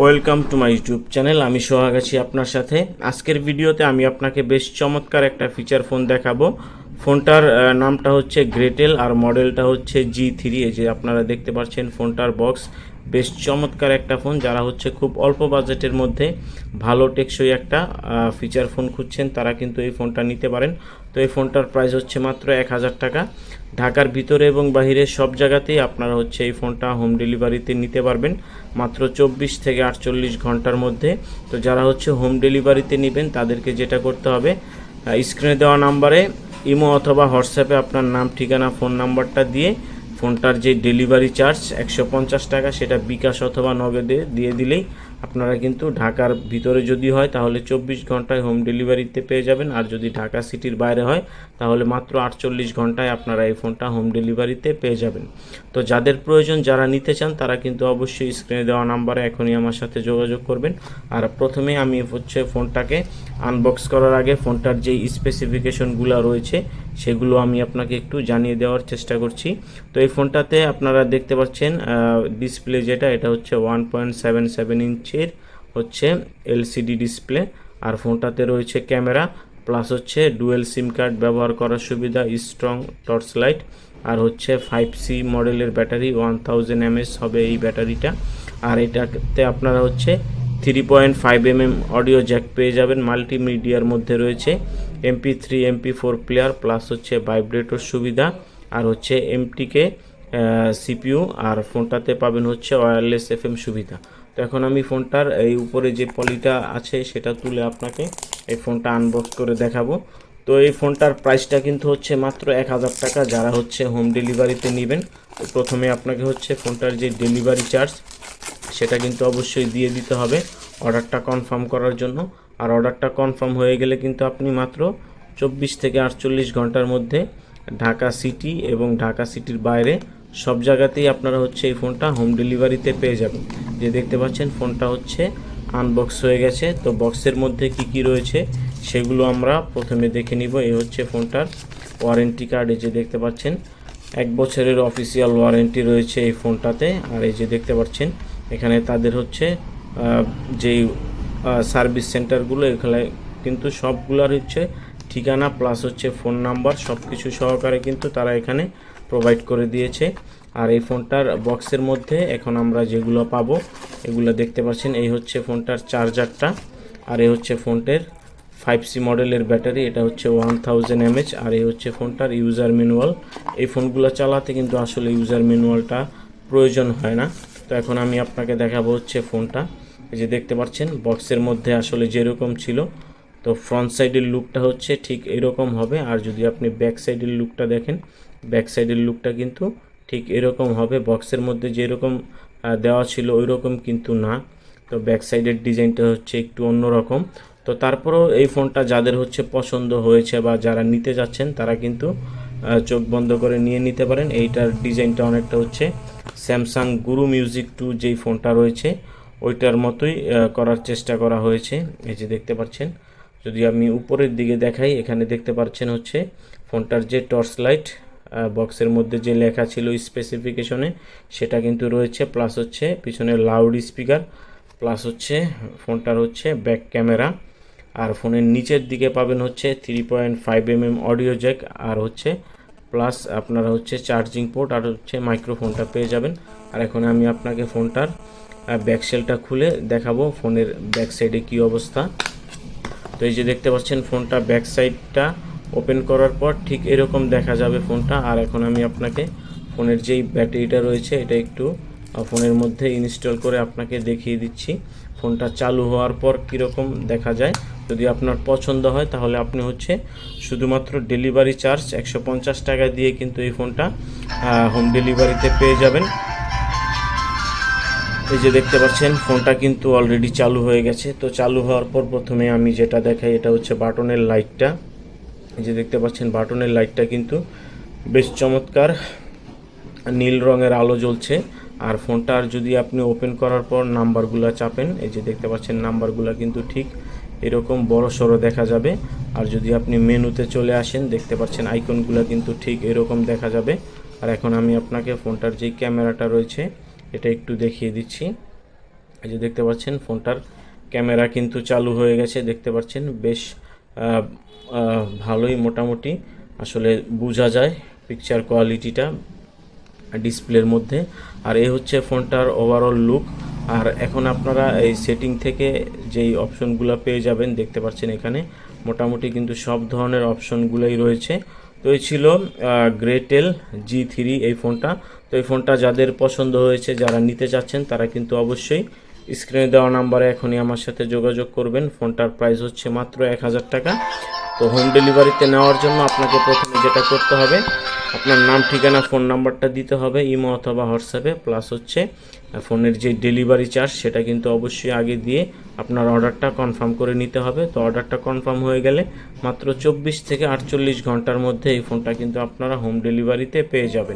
Welcome to my YouTube channel. আমি সোহাগ আছি আপনার সাথে। আজকের ভিডিওতে আমি আপনাকে বেশ চমৎকার একটা ফিচার ফোন দেখাবো। ফোনটার নামটা হচ্ছে গ্রেটেল আর মডেলটা হচ্ছে জি থ্রি যে আপনারা দেখতে পাচ্ছেন ফোনটার বক্স বেশ চমৎকার একটা ফোন, যারা হচ্ছে খুব অল্প বাজেটের মধ্যে ভালো টেকসই একটা ফিচার ফোন খুঁজছেন, তারা কিন্তু এই ফোনটা নিতে পারেন। তো এই ফোনটার প্রাইস হচ্ছে মাত্র এক হাজার টাকা। ঢাকার ভিতরে এবং বাইরে সব জায়গাতেই আপনারা হচ্ছে এই ফোনটা হোম ডেলিভারিতে নিতে পারবেন। মাত্র চব্বিশ থেকে আটচল্লিশ ঘণ্টার মধ্যে। তো যারা হচ্ছে হোম ডেলিভারিতে নেবেন, তাদেরকে যেটা করতে হবে স্ক্রিনে দেওয়া নাম্বারে ইমো অথবা হোয়াটসঅ্যাপে আপনার নাম, ঠিকানা ফোন নাম্বারটা দিয়ে ফোনটার যে ডেলিভারি চার্জ একশো পঞ্চাশ টাকা সেটা বিকাশ অথবা নগদে দিয়ে দিলেই আপনারা কিন্তু ঢাকার ভিতরে যদি হয়, তাহলে চব্বিশ ঘন্টায় হোম ডেলিভারিতে পেয়ে যাবেন। আর যদি ঢাকা সিটির বাইরে হয়, তাহলে মাত্র আটচল্লিশ ঘন্টায় আপনারা এই ফোনটা হোম ডেলিভারিতে পেয়ে যাবেন। তো যাদের প্রয়োজন, যারা নিতে চান, তারা কিন্তু অবশ্যই স্ক্রিনে দেওয়া নাম্বারে এখনই আমার সাথে যোগাযোগ করবেন। আর প্রথমে আমি হচ্ছে ফোনটাকে আনবক্স করার আগে ফোনটার যেই স্পেসিফিকেশনগুলো রয়েছে, সেগুলো আমি আপনাকে একটু জানিয়ে দেওয়ার চেষ্টা করছি। তো এই ফোনটাতে আপনারা দেখতে পাচ্ছেন ডিসপ্লে যেটা, এটা হচ্ছে ওয়ান পয়েন্ট সেভেন সেভেন ইঞ্চের হচ্ছে এলসিডি ডিসপ্লে আর ফোনটাতে রয়েছে ক্যামেরা প্লাস হচ্ছে ডুয়েল সিম কার্ড ব্যবহার করার সুবিধা স্ট্রং টর্চ লাইট আর হচ্ছে ফাইভ সি মডেলের ব্যাটারি ওয়ান থাউজেন্ড এমএস হবে এই ব্যাটারিটা। আর এটাতে আপনারা হচ্ছে three point five M M audio jack পেয়ে যাবেন মাল্টিমিডিয়ার মধ্যে রয়েছে MP three MP four player plus হচ্ছে ভাইব্রেটর সুবিধা আর হচ্ছে এমটিকে সিপিইউ আর ফোনটাতে পাবেন হচ্ছে ওয়্যারলেস এফএম সুবিধা। তো এখন আমি ফোনটার এই উপরে যে পলিটা আছে সেটা তুলে আপনাকে এই ফোনটা আনবক্স করে দেখাবো। তো এই ফোনটার প্রাইসটা কিন্তু হচ্ছে মাত্র এক হাজার টাকা, যারা হচ্ছে হোম ডেলিভারিতে নেবেন। প্রথমে আপনাকে হচ্ছে ফোনটার যে ডেলিভারি চার্জ সেটা কিন্তু অবশ্যই দিয়ে দিতে হবে অর্ডারটা কনফার্ম করার জন্য। আর অর্ডারটা কনফার্ম হয়ে গেলে কিন্তু আপনি মাত্র চব্বিশ থেকে আটচল্লিশ ঘণ্টার মধ্যে ঢাকা সিটি এবং ঢাকা সিটির বাইরে সব জায়গাতেই আপনারা হচ্ছে এই ফোনটা হোম ডেলিভারিতে পেয়ে যাবেন। যে দেখতে পাচ্ছেন, ফোনটা হচ্ছে আনবক্স হয়ে গেছে। তো বক্সের মধ্যে কি কি রয়েছে সেগুলো আমরা প্রথমে দেখে নিব। এই হচ্ছে ফোনটার ওয়ারেন্টি কার্ড এই যে দেখতে পাচ্ছেন, এক বছরের অফিসিয়াল ওয়ারেন্টি রয়েছে এই ফোনটাতে। আর এই যে দেখতে পাচ্ছেন, এখানে তাদের হচ্ছে যেই সার্ভিস সেন্টারগুলো এখানে কিন্তু সবগুলোর হচ্ছে ঠিকানা প্লাস হচ্ছে ফোন নাম্বার সব কিছু সহকারে কিন্তু তারা এখানে প্রোভাইড করে দিয়েছে। আর এই ফোনটার বক্সের মধ্যে এখন আমরা যেগুলো পাবো, এগুলো দেখতে পাচ্ছেন, এই হচ্ছে ফোনটার চার্জারটা আর এই হচ্ছে ফোনটার ফাইভ সি মডেলের ব্যাটারি, এটা হচ্ছে ওয়ান থাউজেন্ড এমএচ আর এই হচ্ছে ফোনটার ইউজার ম্যানুয়াল এই ফোনগুলো চালাতে কিন্তু আসলে ইউজার ম্যানুয়ালটা প্রয়োজন হয় না। তো এখন আমি আপনাকে দেখাবো হচ্ছে ফোনটা। এই যে দেখতে পাচ্ছেন বক্সের মধ্যে আসলে যেরকম ছিল, তো ফ্রন্ট সাইডের লুকটা হচ্ছে ঠিক এরকম হবে। আর যদি আপনি ব্যাক সাইডের লুকটা দেখেন ব্যাক সাইডের লুকটা কিন্তু ঠিক এরকম হবে। বক্সের মধ্যে যেরকম দেওয়া ছিল ওই রকম কিন্তু না। তো ব্যাক সাইডের ডিজাইনটা হচ্ছে একটু অন্যরকম। তো তারপরেও এই ফোনটা যাদের হচ্ছে পছন্দ হয়েছে বা যারা নিতে যাচ্ছেন, তারা কিন্তু চোখ বন্ধ করে নিয়ে নিতে পারেন। এইটার ডিজাইনটা অনেকটা হচ্ছে স্যামসাং গুরু মিউজিক টু যেই ফোনটা রয়েছে, ওইটার মতোই করার চেষ্টা করা হয়েছে। এই যে দেখতে পাচ্ছেন, যদি আমি উপরের দিকে দেখাই, এখানে দেখতে পাচ্ছেন হচ্ছে ফোনটার যে টর্চ লাইট বক্সের মধ্যে যে লেখা ছিল স্পেসিফিকেশনে সেটা কিন্তু রয়েছে প্লাস হচ্ছে পিছনে লাউড স্পিকার প্লাস হচ্ছে ফোনটার হচ্ছে ব্যাক ক্যামেরা আর ফোনের নিচের দিকে পাবেন হচ্ছে three point five M M audio jack আর হচ্ছে প্লাস আপনারা হচ্ছে চার্জিং পোর্ট আর হচ্ছে মাইক্রোফোনটা পেয়ে যাবেন। আর এখন আমি আপনাকে ফোনটার ব্যাক সেলটা খুলে দেখাবো, ফোনের ব্যাক সাইডে কী অবস্থা। তো এই যে দেখতে পাচ্ছেন, ফোনটা ব্যাক সাইডটা ওপেন করার পর ঠিক এরকম দেখা যাবে ফোনটা। আর এখন আমি আপনাকে ফোনের যেই ব্যাটারিটা রয়েছে, এটা একটু ফোনের মধ্যে ইনস্টল করে আপনাকে দেখিয়ে দিচ্ছি। ফোনটা চালু হওয়ার পর কীরকম দেখা যায়। যদি আপনার পছন্দ হয়, তাহলে আপনি হচ্ছে শুধুমাত্র ডেলিভারি চার্জ একশো পঞ্চাশ টাকা দিয়ে কিন্তু এই ফোনটা হোম ডেলিভারিতে পেয়ে যাবেন। এই যে দেখতে পাচ্ছেন, ফোনটা কিন্তু অলরেডি চালু হয়ে গেছে। তো চালু হওয়ার পর প্রথমে আমি যেটা দেখাই, এটা হচ্ছে বাটনের লাইটটা। এই যে দেখতে পাচ্ছেন বাটনের লাইটটা কিন্তু বেশ চমৎকার। নীল রঙের আলো জ্বলছে। আর ফোনটার যদি আপনি ওপেন করার পর নাম্বারগুলো চাপেন, এই যে দেখতে পাচ্ছেন নাম্বারগুলো কিন্তু ঠিক এরকম বড় সড়ো দেখা যাবে। আর যদি আপনি মেনুতে চলে আসেন, দেখতে পাচ্ছেন আইকনগুলো কিন্তু ঠিক এরকম দেখা যাবে। আর এখন আমি আপনাকে ফোনটার যেই ক্যামেরাটা রয়েছে, এটা একটু দেখিয়ে দিচ্ছি। এই যে দেখতে পাচ্ছেন, ফোনটার ক্যামেরা কিন্তু চালু হয়ে গেছে। দেখতে পাচ্ছেন, বেশ ভালোই মোটামুটি। আসলে বোঝা যায় পিকচার কোয়ালিটিটা ডিসপ্লের মধ্যে। আর এই হচ্ছে ফোনটার ওভারঅল লুক আর এখন আপনারা এই সেটিং থেকে যেই অপশনগুলো পেয়ে যাবেন, দেখতে পাচ্ছেন এখানে, মোটামুটি কিন্তু সব ধরনের অপশনগুলোই রয়েছে। তো এই ছিল গ্রেটেল জি থ্রি এই ফোনটা। তো এই ফোনটা যাদের পছন্দ হয়েছে, যারা নিতে চাচ্ছেন, তারা কিন্তু অবশ্যই স্ক্রিনে দেওয়া নাম্বারে এখনই আমার সাথে যোগাযোগ করবেন। ফোনটার প্রাইস হচ্ছে মাত্র এক হাজার টাকা। তো হোম ডেলিভারিতে নেওয়ার জন্য আপনাকে প্রথমে যেটা করতে হবে, আপনার নাম, ঠিকানা, ফোন নাম্বারটা দিতে হবে, ইমো অথবা হোয়াটসঅ্যাপে। প্লাস হচ্ছে ফোনের যে ডেলিভারি চার্জ, সেটা কিন্তু অবশ্যই আগে দিয়ে আপনার অর্ডারটা কনফার্ম করে নিতে হবে। তো অর্ডারটা কনফার্ম হয়ে গেলে মাত্র চব্বিশ থেকে আটচল্লিশ ঘণ্টার মধ্যে এই ফোনটা কিন্তু আপনারা হোম ডেলিভারিতে পেয়ে যাবেন।